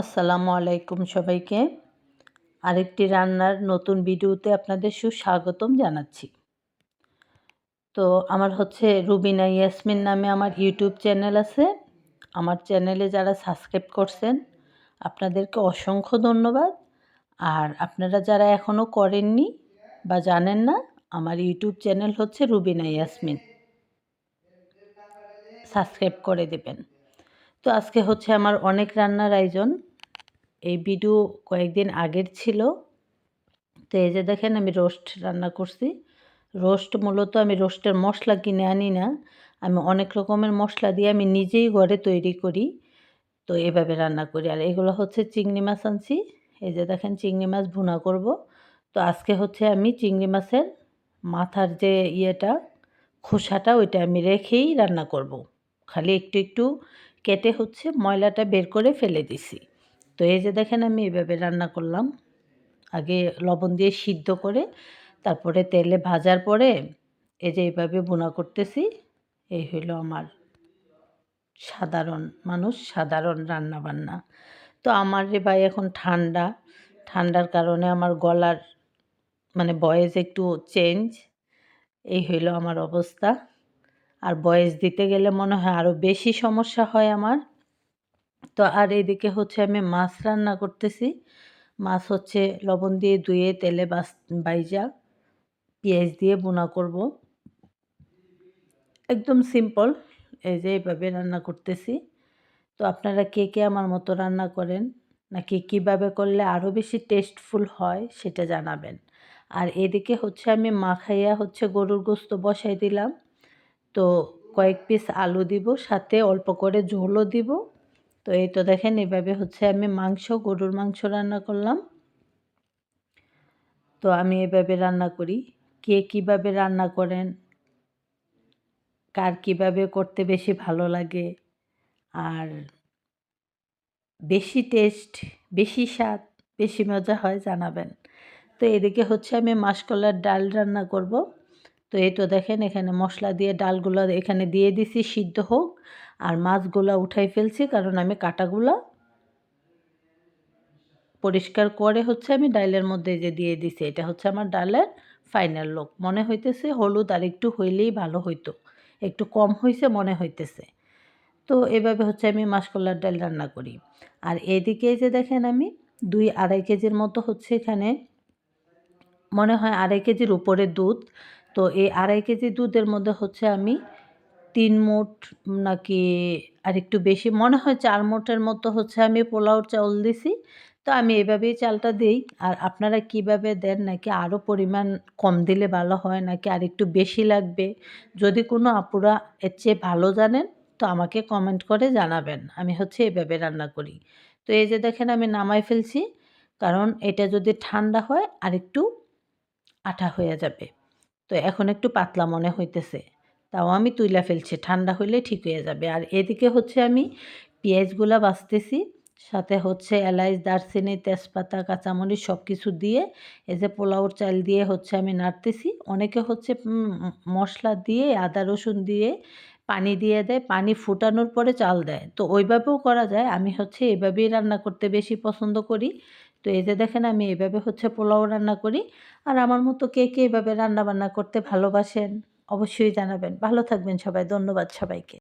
আসসালামু আলাইকুম সবাইকে। আরেকটি রান্নার নতুন ভিডিওতে আপনাদের সুস্বাগতম জানাচ্ছি। তো আমার হচ্ছে রুবিনা ইয়াসমিন নামে আমার ইউটিউব চ্যানেল আছে। আমার চ্যানেলে যারা সাবস্ক্রাইব করছেন, আপনাদেরকে অসংখ্য ধন্যবাদ। আর আপনারা যারা এখনও করেননি বা জানেন না, আমার ইউটিউব চ্যানেল হচ্ছে রুবিনা ইয়াসমিন। সাবস্ক্রাইব করে দেবেন। তো আজকে হচ্ছে আমার অনেক রান্নার আয়োজন। এই ভিডিও কয়েকদিন আগের ছিল। তো এই যে দেখেন আমি রোস্ট রান্না করছি। রোস্ট মূলত আমি রোস্টের মশলা কিনে আনি না। আমি অনেক রকমের মশলা দিয়ে আমি নিজেই ঘরে তৈরি করি। তো এভাবে রান্না করি। আর এগুলো হচ্ছে চিংড়ি মাছ আনছি। এই যে দেখেন চিংড়ি মাছ ভুনা করব। তো আজকে হচ্ছে আমি চিংড়ি মাছের মাথার যে ইয়েটা, খোসাটা ওইটা আমি রেখেই রান্না করব। খালি একটু একটু কেটে হচ্ছে ময়লাটা বের করে ফেলে দিছি। তো এই যে দেখেন আমি এভাবে রান্না করলাম। আগে লবণ দিয়ে সিদ্ধ করে তারপরে তেলে ভাজার পরে এই যে এইভাবে বোনা করতেছি, এই হইল আমার সাধারণ মানুষ, সাধারণ রান্না বান্না তো আমার রে ভাই এখন ঠান্ডা, ঠান্ডার কারণে আমার গলার মানে বয়েস একটু চেঞ্জ এই হইল আমার অবস্থা। আর বয়স দিতে গেলে মনে হয় আরও বেশি সমস্যা হয় আমার। তো আর এদিকে হচ্ছে আমি মাছ রান্না করতেছি। মাছ হচ্ছে লবণ দিয়ে ধুয়ে তেলে বাস, বাইজা, পেঁয়াজ দিয়ে বোনা করব। একদম সিম্পল, এই যে এইভাবে রান্না করতেছি। তো আপনারা কে কে আমার মতো রান্না করেন, নাকি কীভাবে করলে আরও বেশি টেস্টফুল হয় সেটা জানাবেন। আর এদিকে হচ্ছে আমি মাখাইয়া হচ্ছে গরুর গোস্ত বসাই দিলাম। তো কয়েক পিস আলু দিব, সাথে অল্প করে ঝোলও দিব। তো এই তো দেখেন, এভাবে হচ্ছে আমি মাংস, গরুর মাংস রান্না করলাম। তো আমি এভাবে রান্না করি। কে কীভাবে রান্না করেন? কার কীভাবে করতে বেশি ভালো লাগে? আর বেশি টেস্ট বেশি স্বাদ, বেশি মজা হয় জানাবেন। তো এদিকে হচ্ছে আমি মাসকলার ডাল রান্না করব। তো এই তো দেখেন এখানে মশলা দিয়ে ডালগুলো এখানে দিয়ে দিছি, সিদ্ধ হোক। আর মাছগুলো উঠাই ফেলছি কারণ আমি কাটাগুলো পরিষ্কার করে হচ্ছে আমি ডালের মধ্যে যে দিয়ে দিছি, এটা হচ্ছে আমার ডালের ফাইনাল লোক মনে হইতেছে হলুদ আর একটু হইলেই ভালো হইতো, একটু কম হয়েছে মনে হইতেছে। তো এভাবে হচ্ছে আমি মাসকলার ডাল রান্না করি। আর এদিকে যে দেখেন আমি দুই আড়াই কেজির মতো হচ্ছে এখানে মনে হয় আড়াই কেজির উপরে দুধ। তো এই আড়াই কেজি দুধের মধ্যে হচ্ছে আমি তিন মুঠ নাকি আর একটু বেশি, মনে হয় চার মুঠের মতো হচ্ছে আমি পোলাওর চাউল দিছি। তো আমি এভাবেই চালটা দিই। আর আপনারা কীভাবে দেন নাকি আরও পরিমাণ কম দিলে ভালো হয় নাকি আর একটু বেশি লাগবে? যদি কোনো আপুরা এর চেয়ে ভালো জানেন, তো আমাকে কমেন্ট করে জানাবেন। আমি হচ্ছে এভাবে রান্না করি। তো এই যে দেখেন আমি নামাই ফেলছি, কারণ এটা যদি ঠান্ডা হয় আর একটু আঠা হয়ে যাবে। তো এখন একটু পাতলা মনে হইতেছে। তাও আমি তুইলা ফেলছি, ঠান্ডা হইলে ঠিক হয়ে যাবে। আর এদিকে হচ্ছে আমি পেঁয়াজগুলা বাছতেছি সাথে হচ্ছে এলাইচ, দারচিনি, তেজপাতা, কাঁচামরিচ সব কিছু দিয়ে এই যে পোলাওর চাল দিয়ে হচ্ছে আমি নাড়তেছি। অনেকে হচ্ছে মশলা দিয়ে, আদা, রসুন দিয়ে পানি দিয়ে দেয়, পানি ফুটানোর পরে চাল দেয়। তো ওইভাবেও করা যায়। আমি হচ্ছে এভাবেই রান্না করতে বেশি পছন্দ করি। তো এতে দেখেন আমি এভাবে হচ্ছে পোলাও রান্না করি। আর আমার মতো কে কে এভাবে রান্না বান্না করতে ভালোবাসেন অবশ্যই জানাবেন। ভালো থাকবেন সবাই, ধন্যবাদ সবাইকে।